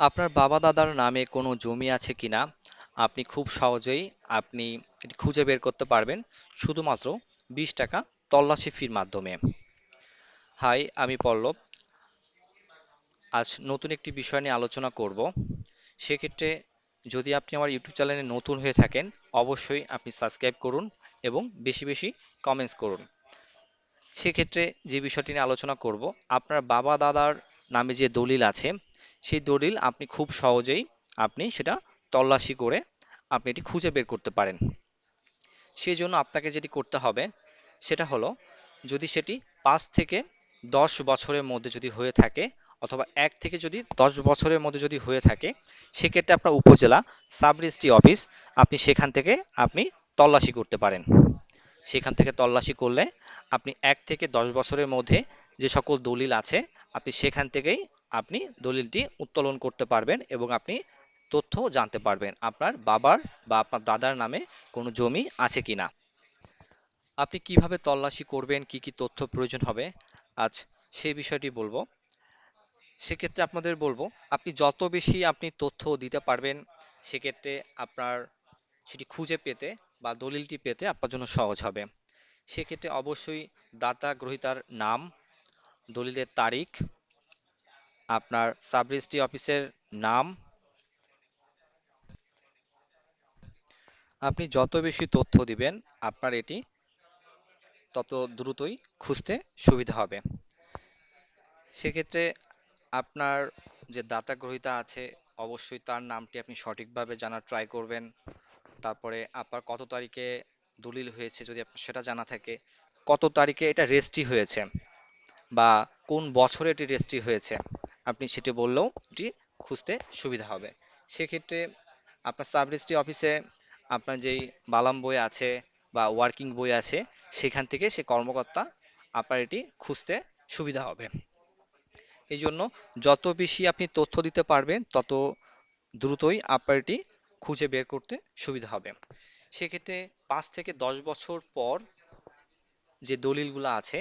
আপনার বাবা দাদার নামে কোনো জমি আছে কিনা, আপনি খুব সহজেই আপনি এটি খুঁজে বের করতে পারবেন শুধুমাত্র বিশ টাকা তল্লাশি ফির মাধ্যমে। হাই, আমি পল্লব। আজ নতুন একটি বিষয় নিয়ে আলোচনা করব। সেক্ষেত্রে যদি আপনি আমার ইউটিউব চ্যানেলে নতুন হয়ে থাকেন, অবশ্যই আপনি সাবস্ক্রাইব করুন এবং বেশি বেশি কমেন্টস করুন। সেক্ষেত্রে যে বিষয়টি নিয়ে আলোচনা করব, আপনার বাবা দাদার নামে যে দলিল আছে সেই দলিল আপনি খুব সহজেই আপনি সেটা তল্লাশি করে আপনি এটি খুঁজে বের করতে পারেন। সেই জন্য আপনাকে যেটি করতে হবে, সেটা হলো যদি সেটি পাঁচ থেকে দশ বছরের মধ্যে যদি হয়ে থাকে অথবা এক থেকে যদি দশ বছরের মধ্যে যদি হয়ে থাকে, সেক্ষেত্রে আপনার উপজেলা সাব রেজিস্ট্রি অফিস আপনি সেখান থেকে আপনি তল্লাশি করতে পারেন। সেখান থেকে তল্লাশি করলে আপনি এক থেকে দশ বছরের মধ্যে যে সকল দলিল আছে, আপনি সেখান থেকেই আপনি দলিলটি উত্তোলন করতে পারবেন এবং আপনি তথ্য জানতে পারবেন আপনার বাবার বা আপনার দাদার নামে কোনো জমি আছে কি না আপনি কীভাবে তল্লাশি করবেন, কি কি তথ্য প্রয়োজন হবে, আজ সেই বিষয়টি বলব। সেক্ষেত্রে আপনাদের বলব, আপনি যত বেশি আপনি তথ্য দিতে পারবেন, সেক্ষেত্রে আপনার সেটি খুঁজে পেতে বা দলিলটি পেতে আপনার জন্য সহজ হবে। সেক্ষেত্রে অবশ্যই দাতা গ্রহীতার নাম, দলিলের তারিখ আপনার সাব রেজিস্ট্রি অফিসের নাম। আপনি যত বেশি তথ্য দিবেন, আপনার এটি তত দ্রুতই খুঁজতে সুবিধা হবে। সেক্ষেত্রে আপনার যে দাতা গ্রহীতা আছে, অবশ্যই তার নামটি আপনি সঠিকভাবে জানার ট্রাই করবেন। তারপরে আপনার কত তারিখে দলিল হয়েছে যদি আপনার সেটা জানা থাকে, কত তারিখে এটা রেজিস্ট্রি হয়েছে বা কোন বছরে এটি রেজিস্ট্রি হয়েছে। আপনি সেটি বললেও এটি খুঁজতে সুবিধা হবে। সেক্ষেত্রে আপনার সাব রেজিস্ট্রি অফিসে আপনার যেই বালাম বই আছে বা ওয়ার্কিং বই আছে, সেখান থেকে সে কর্মকর্তা আপনার এটি খুঁজতে সুবিধা হবে। এই জন্য যত বেশি আপনি তথ্য দিতে পারবেন, তত দ্রুতই আপনার এটি খুঁজে বের করতে সুবিধা হবে। সেক্ষেত্রে পাঁচ থেকে দশ বছর পর যে দলিলগুলো আছে,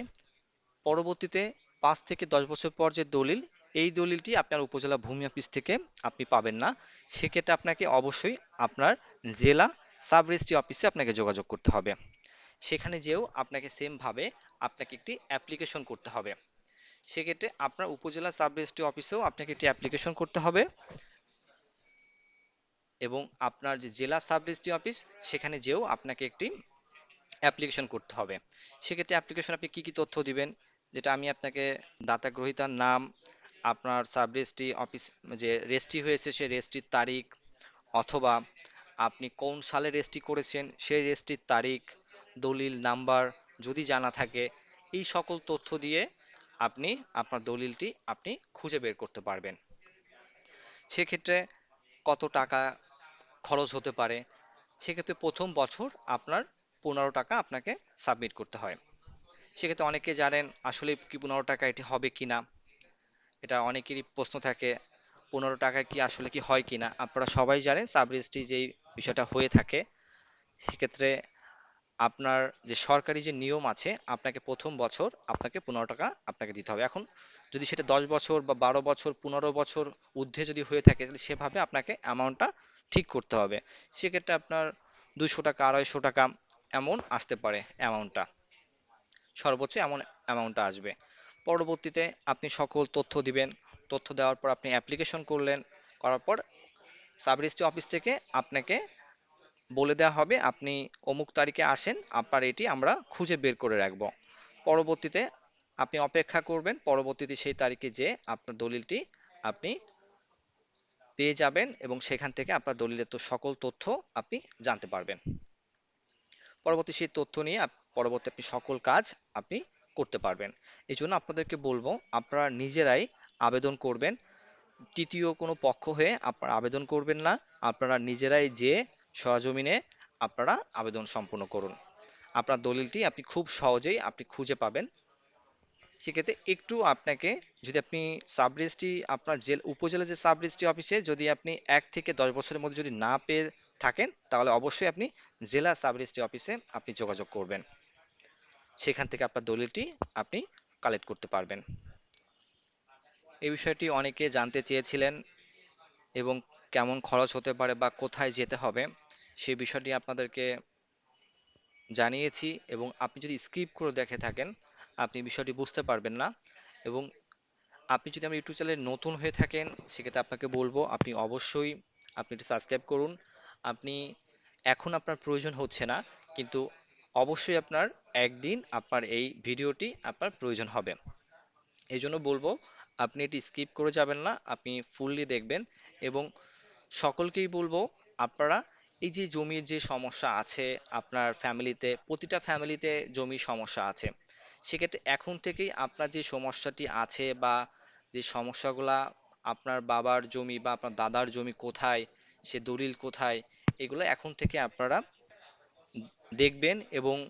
পরবর্তীতে পাঁচ থেকে দশ বছর পর যে দলিল এই দলিলটি আপনার উপজেলা ভূমি অফিস থেকে আপনি পাবেন না। সেক্ষেত্রে আপনাকে অবশ্যই আপনার জেলা সাব রেজিস্ট্রি অফিসে আপনাকে যোগাযোগ করতে হবে। সেখানে যেও আপনাকে সেমভাবে আপনাকে একটি অ্যাপ্লিকেশন করতে হবে। সেক্ষেত্রে আপনার উপজেলা সাব রেজিস্ট্রি অফিসেও আপনাকে একটি অ্যাপ্লিকেশন করতে হবে। এবং আপনার যে জেলা সাব রেজিস্ট্রি অফিস, সেখানে যেও আপনাকে একটি অ্যাপ্লিকেশন করতে হবে। সেক্ষেত্রে অ্যাপ্লিকেশন আপনি কি কি তথ্য দিবেন? যেটা আমি আপনাকে দাতা গ্রহীতার নাম আপনার সাব রেজিস্ট্রি অফিস, যে রেজিস্ট্রি হয়েছে সেই রেজিস্ট্রির তারিখ, অথবা আপনি কোন সালে রেজিস্ট্রি করেছেন সেই রেজিস্ট্রির তারিখ, দলিল, নাম্বার যদি জানা থাকে, এই সকল তথ্য দিয়ে আপনি আপনার দলিলটি আপনি খুঁজে বের করতে পারবেন। সেক্ষেত্রে কত টাকা খরচ হতে পারে? সেক্ষেত্রে প্রথম বছর আপনার পনেরো টাকা আপনাকে সাবমিট করতে হয়। সেক্ষেত্রে অনেকে জানেন আসলে কি পনেরো টাকা এটি হবে কি না এটা অনেকেরই প্রশ্ন থাকে, পনেরো টাকা কি আসলে কি হয় কিনা? আপনারা সবাই জানেন সাব রেজিস্ট্রি যেই বিষয়টা হয়ে থাকে, সেক্ষেত্রে আপনার যে সরকারি যে নিয়ম আছে, আপনাকে প্রথম বছর আপনাকে পনেরো টাকা আপনাকে দিতে হবে। এখন যদি সেটা দশ বছর বা বারো বছর, পনেরো বছর ঊর্ধ্বে যদি হয়ে থাকে, তাহলে সেভাবে আপনাকে অ্যামাউন্টটা ঠিক করতে হবে। সেক্ষেত্রে আপনার দুশো টাকা, আড়াইশো টাকা এমন আসতে পারে অ্যামাউন্টটা। সর্বোচ্চ এমন অ্যামাউন্টটা আসবে। পরবর্তীতে আপনি সকল তথ্য দিবেন। তথ্য দেওয়ার পর আপনি অ্যাপ্লিকেশন করলেন, করার পর সাব রেজিস্ট্রি অফিস থেকে আপনাকে বলে দেওয়া হবে, আপনি অমুক তারিখে আসেন, আপনার এটি আমরা খুঁজে বের করে রাখব। পরবর্তীতে আপনি অপেক্ষা করবেন, পরবর্তীতে সেই তারিখে যে আপনার দলিলটি আপনি পেয়ে যাবেন এবং সেখান থেকে আপনার দলিলের তো সকল তথ্য আপনি জানতে পারবেন। পরবর্তী সেই তথ্য নিয়ে পরবর্তী আপনি সকল কাজ আপনি করতে পারবেন। এই জন্য আপনাদেরকে বলব, আপনারা নিজেরাই আবেদন করবেন। তৃতীয় কোনো পক্ষ হয়ে আপনারা আবেদন করবেন না। আপনারা নিজেরাই যে সরজমিনে আপনারা আবেদন সম্পূর্ণ করুন। আপনার দলিলটি আপনি খুব সহজেই আপনি খুঁজে পাবেন। সেক্ষেত্রে একটু আপনাকে যদি আপনি সাব রেজিস্ট্রি আপনার জেল, উপজেলা যে সাব রেজিস্ট্রি অফিসে যদি আপনি এক থেকে দশ বছরের মধ্যে যদি না পেয়ে থাকেন, তাহলে অবশ্যই আপনি জেলা সাব রেজিস্ট্রি অফিসে আপনি যোগাযোগ করবেন। সেখান থেকে আপনার দলিলটি আপনি কালেক্ট করতে পারবেন। এই বিষয়টি অনেকে জানতে চেয়েছিলেন এবং কেমন খরচ হতে পারে বা কোথায় যেতে হবে, সে বিষয়টি আপনাদেরকে জানিয়েছি এবং আপনি যদি স্কিপ করে দেখে থাকেন, আপনি বিষয়টি বুঝতে পারবেন না এবং আপনি যদি আমার ইউটিউব চ্যানেলে নতুন হয়ে থাকেন, সেক্ষেত্রে আপনাকে বলব আপনি অবশ্যই আপনি এটি সাবস্ক্রাইব করুন। আপনি এখন আপনার প্রয়োজন হচ্ছে না, কিন্তু অবশ্যই আপনার একদিন আপনার এই ভিডিওটি আপনার প্রয়োজন হবে। এই জন্য বলব, আপনি এটি স্কিপ করে যাবেন না, আপনি ফুললি দেখবেন এবং সকলকেই বলব, আপনারা এই যে জমির যে সমস্যা আছে, আপনার ফ্যামিলিতে প্রতিটা ফ্যামিলিতে জমির সমস্যা আছে। সেক্ষেত্রে এখন থেকেই আপনার যে সমস্যাটি আছে বা যে সমস্যাগুলা আপনার বাবার জমি বা আপনার দাদার জমি কোথায়, সে দলিল কোথায়, এগুলো এখন থেকে আপনারা দেখবেন এবং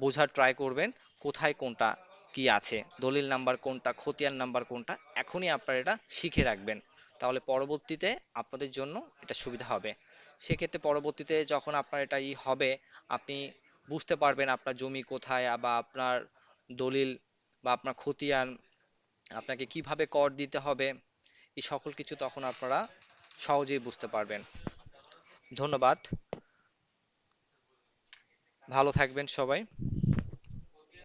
বোঝার ট্রাই করবেন কোথায় কোনটা কি আছে, দলিল নাম্বার কোনটা, খতিয়ান নাম্বার কোনটা, এখনই আপনারা এটা শিখে রাখবেন। তাহলে পরবর্তীতে আপনাদের জন্য এটা সুবিধা হবে। সেক্ষেত্রে পরবর্তীতে যখন আপনার এটা ই হবে, আপনি বুঝতে পারবেন আপনার জমি কোথায় বা আপনার দলিল বা আপনার খতিয়ান, আপনাকে কীভাবে কর দিতে হবে, এই সকল কিছু তখন আপনারা সহজেই বুঝতে পারবেন। ধন্যবাদ। ভালো থাকবেন সবাই।